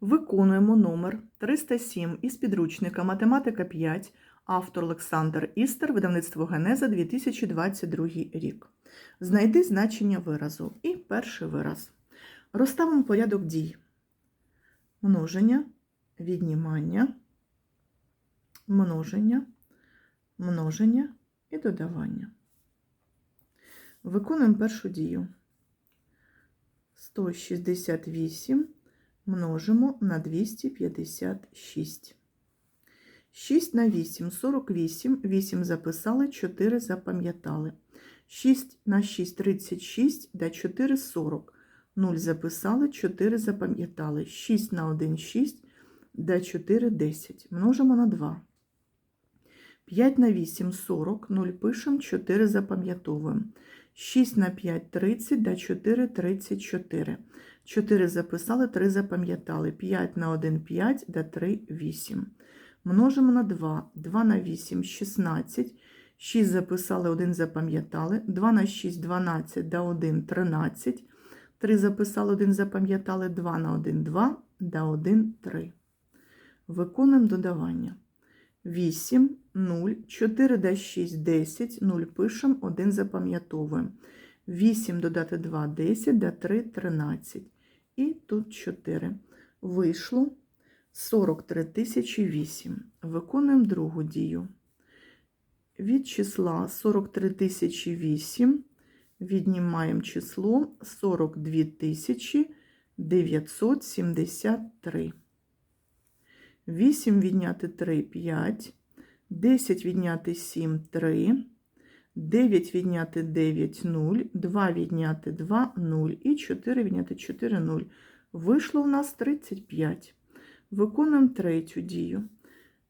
Виконуємо номер 307 із підручника Математика 5, автор Олександр Істер, видавництво Генеза 2022 рік. Знайди значення виразу. І перший вираз. Розставимо порядок дій. Множення, віднімання, множення, множення і додавання. Виконуємо першу дію. 168 множимо на 256. 6 на 8 48, 8 записали, 4 запам'ятали. 6 на 6 36, да 4 40. 0 записали, 4 запам'ятали. 6 на 1 6, да 4 10. Множимо на 2. 5 на 8 40, 0 пишемо, 4 запам'ятовуємо. 6 на 5 30, да 4 34. 4 записали, 3 запам'ятали. 5 на 1 5, да 3 8. Множимо на 2. 2 на 8 16. 6 записали, 1 запам'ятали. 2 на 6 12, да 1 13. 3 записали, 1 запам'ятали. 2 на 1 2, да 1 3. Виконуємо додавання. 8, 0, 4 да 6, 10, 0 пишемо, 1 запам'ятовуємо. 8 додати 2, 10, да 3, 13. І тут 4. Вийшло 43 тисячі 8. Виконуємо другу дію. Від числа 43 тисячі 8 віднімаємо число 42 тисячі 973. 8 відняти 3 5, 10 відняти 7 3, 9 відняти 9 0, 2 відняти 2 0 і 4 відняти 4 0. Вийшло у нас 35. Виконуємо третю дію.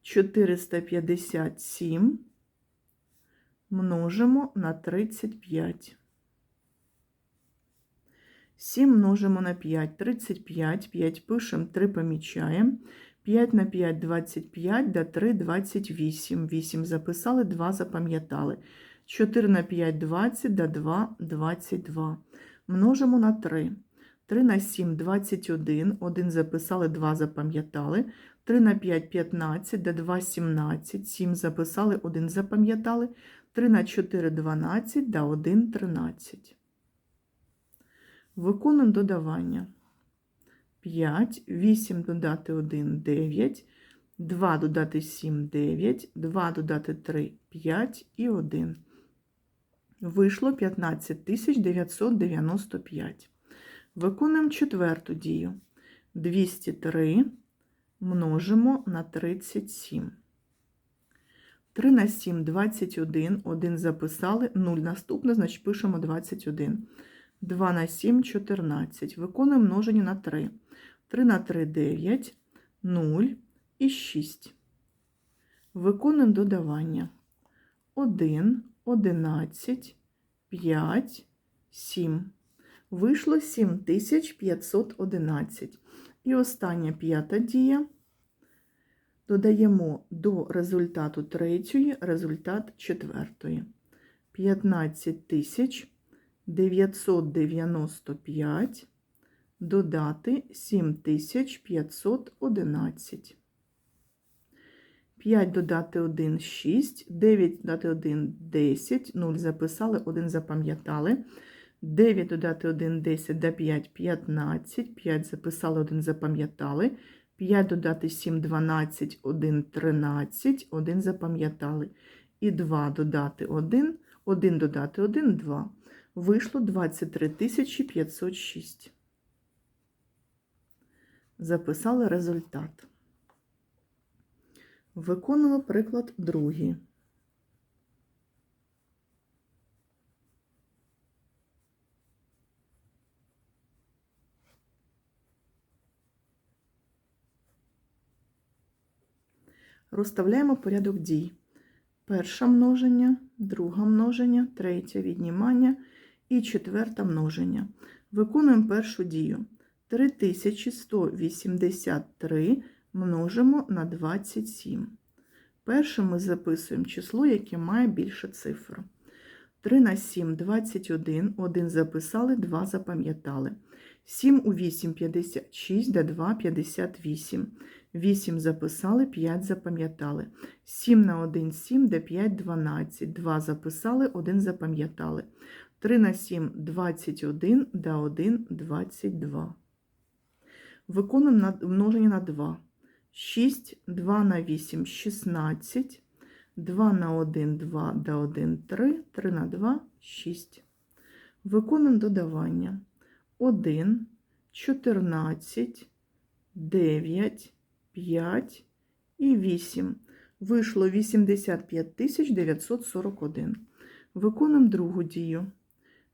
457 множимо на 35. 7 множимо на 5, 35, 5 пишемо, 3 помічаємо. 5 на 5 – 25, да 3 – 28. 8 записали, 2 запам'ятали. 4 на 5 – 20, да 2 – 22. Множимо на 3. 3 на 7 – 21, 1 записали, 2 запам'ятали. 3 на 5 – 15, да 2 – 17, 7 записали, 1 запам'ятали. 3 на 4 – 12, да 1 – 13. Виконуємо додавання. 5, 8 додати 1 9, 2 додати 7 9, 2 додати 3 5 і 1. Вийшло 15 995. Виконуємо четверту дію. 203 множимо на 37. 3 на 7 21, 1 записали, 0 наступне, значить пишемо 21. 2 на 7 14. Виконуємо множення на 3. 3 на 3 9, 0 і 6. Виконуємо додавання. 1, 11, 5, 7. Вийшло 7511. І остання п'ята дія. Додаємо до результату третьої результат четвертої. 15 995 додати 7511. 5 додати 1 6, 9 додати 1 10, 0 записали, 1 запам'ятали. 9 додати 1 10 до 5 15, 5 записали, 1 запам'ятали. 5 додати 7 12, 1 13, 1 запам'ятали. І 2 додати 1, 1 додати 1 2. Вийшло 23 506. Записали результат. Виконали приклад другий. Розставляємо порядок дій. Перше множення, друге множення, третє віднімання і четверте множення. Виконуємо першу дію. 3183 множимо на 27. Перше ми записуємо число, яке має більше цифр. 3 на 7 – 21, 1 записали, 2 запам'ятали. 7 у 8 – 56, да 2 – 58. 8 записали, 5 запам'ятали. 7 на 1 – 7, да 5 – 12. 2 записали, 1 запам'ятали. 3 на 7 – 21, да 1 – 22. Виконуємо множення на 2. 6, 2 на 8 – 16. 2 на 1 – 2, да 1 – 3. 3 на 2 – 6. Виконуємо додавання. 1, 14, 9, 5 і 8. Вийшло 85 941. Виконуємо другу дію.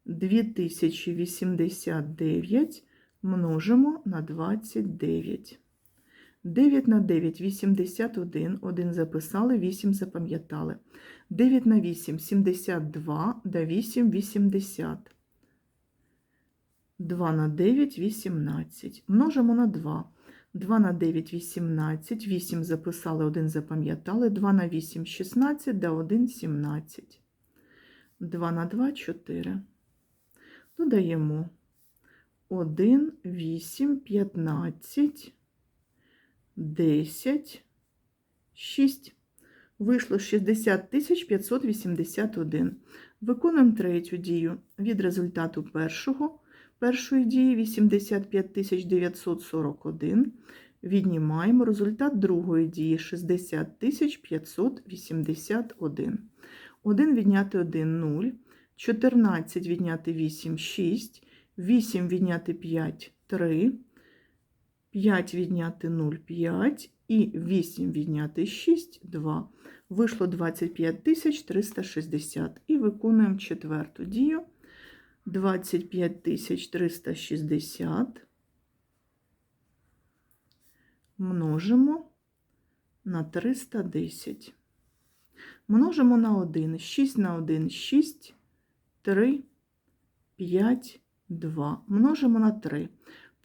2089 множимо на 29. 9 на 9 – 81. 1 записали, 8 запам'ятали. 9 на 8 – 72, да 8 – 80. 2 на 9 – 18. Множимо на 2. 2 на 9 – 18. 8 записали, 1 запам'ятали. 2 на 8 – 16, да 1 – 17. 2 на 2 – 4. Додаємо 1, 8, 15, 10, 6. Вийшло 60 581. Виконуємо третю дію. Від результату першого, першої дії 85 941. Віднімаємо результат другої дії 60 581. 1 відняти 1 – 0. 14 відняти 8 – 6. 8 відняти 5 – 3. 5 відняти 0 – 5. І 8 відняти 6 – 2. Вийшло 25 360. І виконуємо четверту дію. 25 360 множимо на 310. Множимо на 1. 6 на 1 – 6, 3, 5, 2. Множимо на 3.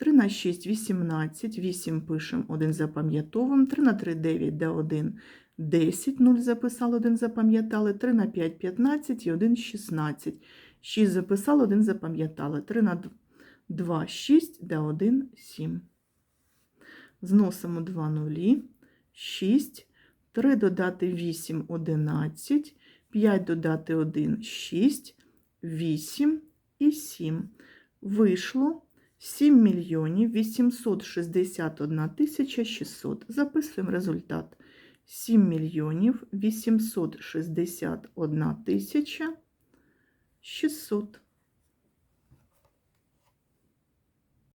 3 на 6 – 18, 8 пишемо, 1 запам'ятовуємо, 3 на 3 – 9, да 1 – 10, 0 записали, 1 запам'ятали, 3 на 5 – 15 і 1 – 16. 6 записали, 1 запам'ятали, 3 на 2 – 6, да 1 – 7. Зносимо 2 нулі, 6, 3 додати 8 – 11, 5 додати 1 – 6, 8 і 7. Вийшло 7 мільйонів 861 тисяча 600. Записуємо результат. 7 мільйонів 861 тисяча 600.